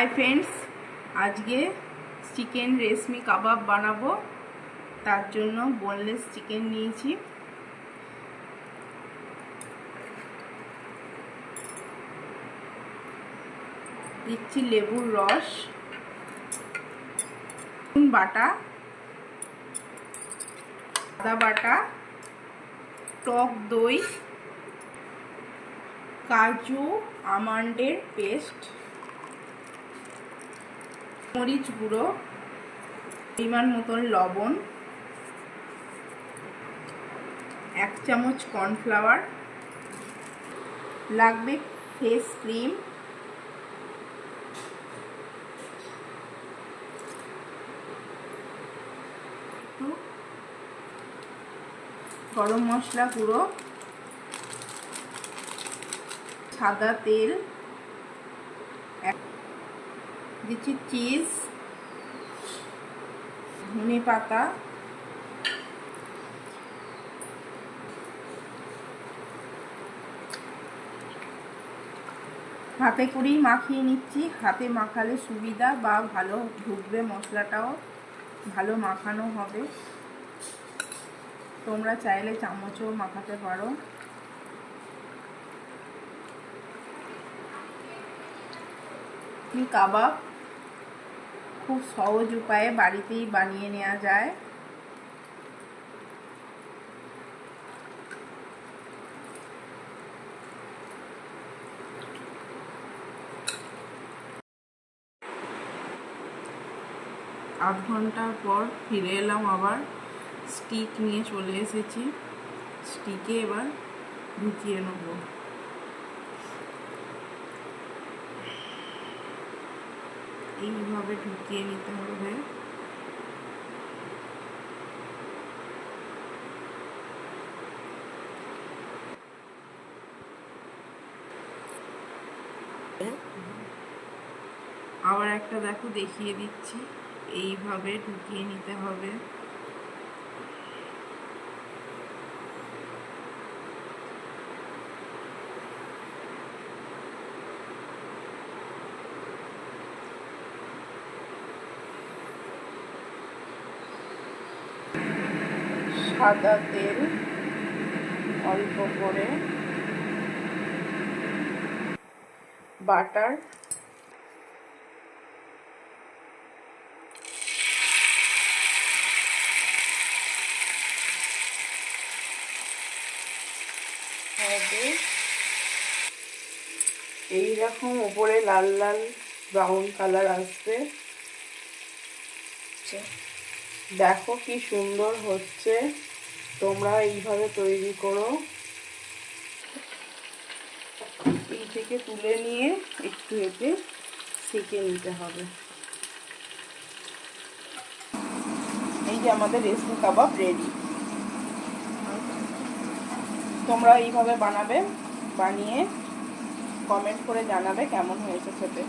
High friends আজকে chicken reshmi kebab বানাবো। তার জন্য বোনলেস চিকেন নিয়েছি। দিচ্ছি লেবুর রস বাটা, আদা বাটা, টক দই, কাজু, আমন্ডের পেস্ট। মরিচ গুঁড়ো, পরিমাণ মতন লবণ, এক চামচ কর্নফ্লাওয়ার, লাগবে ফেস ক্রিম গরম মশলা গুঁড়ো, সাদা তেল দিচ্ছি চিজ, ধনে পাতা, হাতে করেই মাখিয়ে নিচ্ছি। হাতে মাখালে সুবিধা বা ভালো ঢুকবে মশলাটাও। ভালো মাখানো হবে। তোমরা চাইলে চামচও মাখাতে পারো। কাবাব? খুব সহজ উপায়ে বাড়িতেই বানিয়ে নেওয়া যায়। আধ ঘণ্টার পর ফিরে এলাম আবার। স্টিক নিয়ে চলে এসেছি। স্টিকে এবার ঢুকিয়ে নেব। এইভাবে ঢুকিয়ে নিতে হবে আবার একটা দেখো দেখিয়ে দিচ্ছি। এইভাবে ঢুকিয়ে নিতে হবে। সাদা তেল অল্প করে। বাটার। এইরকম উপরে লাল লাল ব্রাউন কালার আসবে। দেখো কি সুন্দর হচ্ছে। তোমরা এইভাবে তৈরি করো। এই থেকে তুলে নিয়ে একটু এতে সেঁকে নিতে হবে। এই যে আমাদের রেশমি কাবাব রেডি তোমরা এইভাবে বানাবে, বানিয়ে কমেন্ট করে জানাবে কেমন হয়েছে খেতে।